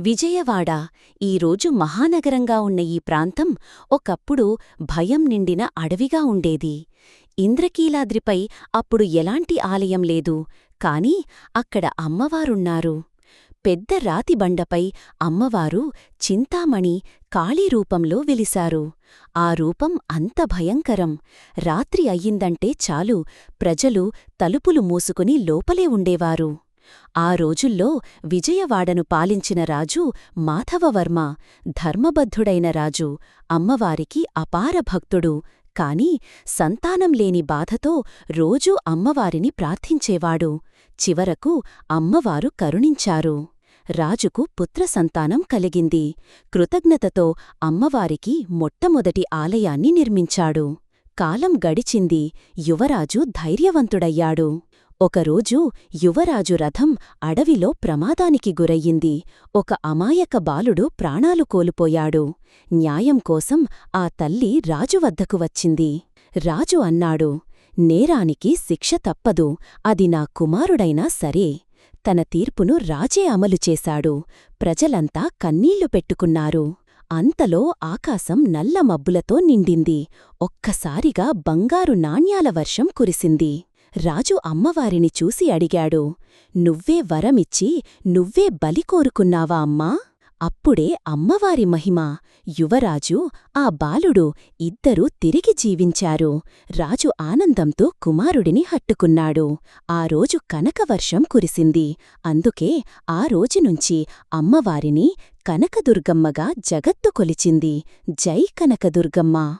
విజయవాడ ఈరోజు మహానగరంగా ఉన్న ఈ ప్రాంతం ఒకప్పుడు భయం నిండిన అడవిగా ఉండేది. ఇంద్రకీలాద్రిపై అప్పుడు ఎలాంటి ఆలయం లేదు కాని అక్కడ అమ్మవారున్నారు. పెద్ద రాతిబండపై అమ్మవారు చింతామణి కాళీ రూపంలో వెలిశారు. ఆ రూపం అంత భయంకరం. రాత్రి అయ్యిందంటే చాలు ప్రజలు తలుపులు మూసుకుని లోపలే ఉండేవారు. ఆ రోజుల్లో విజయవాడను పాలించిన రాజు మాధవవర్మ ధర్మబద్ధుడైన రాజు అమ్మవారికి అపార భక్తుడు. కాని సంతానం లేని బాధతో రోజూ అమ్మవారిని ప్రార్థించేవాడు. చివరకు అమ్మవారు కరుణించారు. రాజుకు పుత్రసంతానం కలిగింది. కృతజ్ఞతతో అమ్మవారికి మొట్టమొదటి ఆలయాన్ని నిర్మించాడు. కాలం గడిచింది. యువరాజు ధైర్యవంతుడయ్యాడు. ఒకరోజు యువరాజు రథం అడవిలో ప్రమాదానికి గురయ్యింది. ఒక అమాయక బాలుడు ప్రాణాలు కోల్పోయాడు. న్యాయం కోసం ఆ తల్లి రాజు వద్దకు వచ్చింది. రాజు అన్నాడు నేరానికి శిక్ష తప్పదు. అది నా కుమారుడైనా సరే. తన తీర్పును రాజే అమలు చేశాడు. ప్రజలంతా కన్నీళ్ళు పెట్టుకున్నారు. అంతలో ఆకాశం నల్ల మబ్బులతో నిండింది. ఒక్కసారిగా బంగారు నాణ్యాల వర్షం కురిసింది. రాజు అమ్మవారిని చూసి అడిగాడు నువ్వే వరమిచ్చి నువ్వే బలి కోరుకున్నావా అమ్మా? అప్పుడే అమ్మవారి మహిమ. యువరాజు ఆ బాలుడు ఇద్దరూ తిరిగి జీవించారు. రాజు ఆనందంతో కుమారుడిని హట్టుకున్నాడు. ఆ రోజు కనకవర్షం కురిసింది. అందుకే ఆ రోజునుంచి అమ్మవారిని కనకదుర్గమ్మగా జగత్తు కొలిచింది. జై కనకదుర్గమ్మ!